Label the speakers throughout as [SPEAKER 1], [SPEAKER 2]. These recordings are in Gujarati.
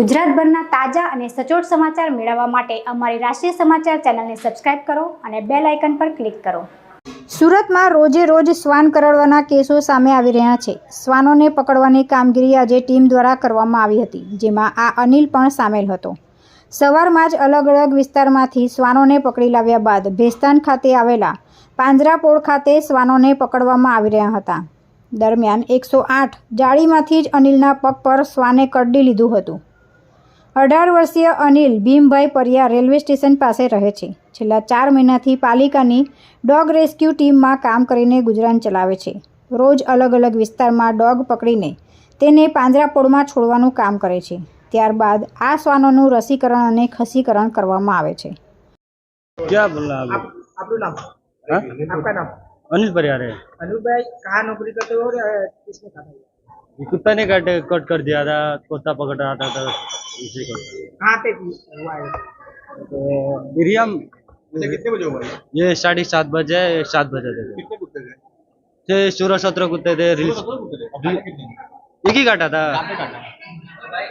[SPEAKER 1] ગુજરાતભરના તાજા અને સચોટ સમાચાર મેળવવા માટે અમારી રાષ્ટ્રીય સમાચાર ચેનલને સબસ્ક્રાઇબ કરો અને બેલ આઇકન પર ક્લિક કરો. સુરતમાં રોજે રોજ શ્વાન કરડવાના કેસો સામે આવી રહ્યા છે. શ્વાનોને પકડવાની કામગીરી આજે ટીમ દ્વારા કરવામાં આવી હતી, જેમાં આ અનિલ પણ સામેલ હતો. સવારમાં જ અલગ અલગ વિસ્તારમાંથી શ્વાનોને પકડી લાવ્યા બાદ ભેસ્તાન ખાતે આવેલા પાંજરાપોળ ખાતે શ્વાનોને પકડવામાં આવી રહ્યા હતા. દરમિયાન એકસો આઠ જાળીમાંથી જ અનિલના પગ પર શ્વાને કરડી લીધું હતું. અઢાર વર્ષીય અનિલ ભીમભાઈ પરિયા રેલવે સ્ટેશન પાસે રહે છે છેલ્લા ચાર મહિનાથી પાલિકાની ડોગ રેસ્ક્યુ ટીમમાં કામ કરીને ગુજરાન ચલાવે છે રોજ અલગ અલગ વિસ્તારમાં ડોગ પકડીને તેને પાંજરાપોળમાં છોડવાનું કામ કરે છે ત્યારબાદ આ શ્વાનોનું રસીકરણ અને ખસીકરણ કરવામાં આવે છે
[SPEAKER 2] क्या बोलना है
[SPEAKER 3] आप आपका नाम
[SPEAKER 2] हाँ?
[SPEAKER 3] आपका नाम
[SPEAKER 2] अनिल परियार है
[SPEAKER 3] अनूप भाई कहाँ नौकरी करते हो और अ, किसने खाता है
[SPEAKER 2] ये कुत्ता ने काट कट कर दिया था कुत्ता पकड़ रहा था तो इसे कर दिया।
[SPEAKER 3] कहाँ पे की- हुआ है
[SPEAKER 2] तो बिरियम
[SPEAKER 4] कितने बजे हुआ ये?
[SPEAKER 2] ये साढ़े सात बजे सात बजे थे
[SPEAKER 4] कितने कुत्ते थे
[SPEAKER 2] ये सोलह सत्रह कुत्ते थे रिल्स
[SPEAKER 4] काटे कितने
[SPEAKER 2] एक ही काटा था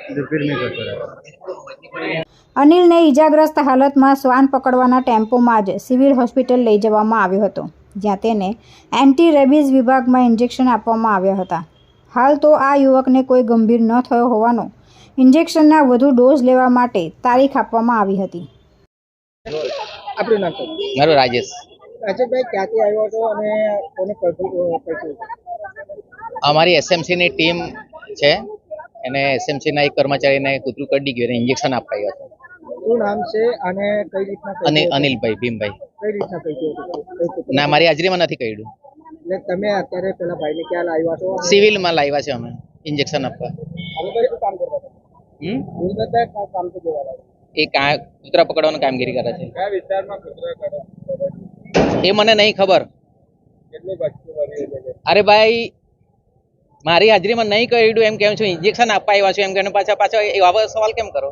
[SPEAKER 2] तो फिर मैं करता रहा
[SPEAKER 1] અનિલને ઈજાગ્રસ્ત હાલતમાં શ્વાન પકડવાના ટેમ્પોમાં જ સિવિલ હોસ્પિટલ લઈ જવામાં આવ્યો હતો જ્યાં તેને એન્ટી રેબીઝ વિભાગમાં ઇન્જેક્શન આપવામાં આવ્યા હતા હાલ તો આ યુવકને કોઈ ગંભીર ન થયો હોવાનો ઇન્જેક્શનના વધુ ડોઝ લેવા માટે તારીખ આપવામાં આવી હતી.
[SPEAKER 3] આપણું નામ
[SPEAKER 4] મારું રાજેશ.
[SPEAKER 3] રાજેશભાઈ ક્યાંથી આવ્યો હતો અને કોને
[SPEAKER 4] અમારી એસએમસીની ટીમ છે. એને એસએમસીના એક કર્મચારીને કૂતરું કરડી ગયું એને ઇન્જેક્શન અપાયું હતું.
[SPEAKER 3] શું નામ છે અને કઈ રીતના
[SPEAKER 4] અને અનિલભાઈ ભીમભાઈ.
[SPEAKER 3] કઈ રીતના?
[SPEAKER 4] ના મારી હાજરીમાં નથી કર્યું.
[SPEAKER 3] એટલે તમે અત્યારે પેલા ભાઈને ક્યાં લાવ્યા છો?
[SPEAKER 4] સિવિલમાં લાવ્યા છે અમે. ઇન્જેક્શન આપવા. એ કૂતરા પકડવાની કામગીરી કરે છે.
[SPEAKER 3] કયા વિસ્તારમાં કૂતરા
[SPEAKER 4] એ મને નહીં ખબર. અરે ભાઈ મારી હાજરીમાં નહીં કર્યું એમ કેમ છું? ઇન્જેક્શન આપવા આવ્યા છું એમ કે પાછા પાછા એ આવા સવાલ કેમ કરો?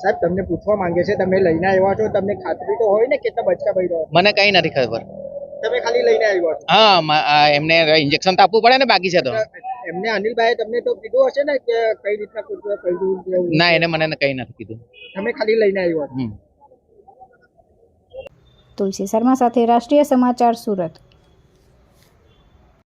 [SPEAKER 3] સાહેબ તમને પૂછવા માંગે છે તમે લઈને આવ્યા છો તમને ખાતરી તો હોય ને કે તમે બચકા ભાઈ રહ્યો
[SPEAKER 4] મને કઈ નથી ખબર.
[SPEAKER 3] તમે ખાલી લઈને આવ્યા છો?
[SPEAKER 4] હા એમને ઇન્જેક્શન તો આપવું પડે ને બાકી છે તો.
[SPEAKER 3] એમને અનિલભાઈ તમને તો કીધું હશે ને કે કઈ રીતના કૂતરા કર્યું
[SPEAKER 4] ના એને મને કઈ નથી કીધું.
[SPEAKER 3] તમે ખાલી લઈને આવ્યો?
[SPEAKER 1] તુલસી શર્મા સાથે રાષ્ટ્રીય સમાચાર સુરત.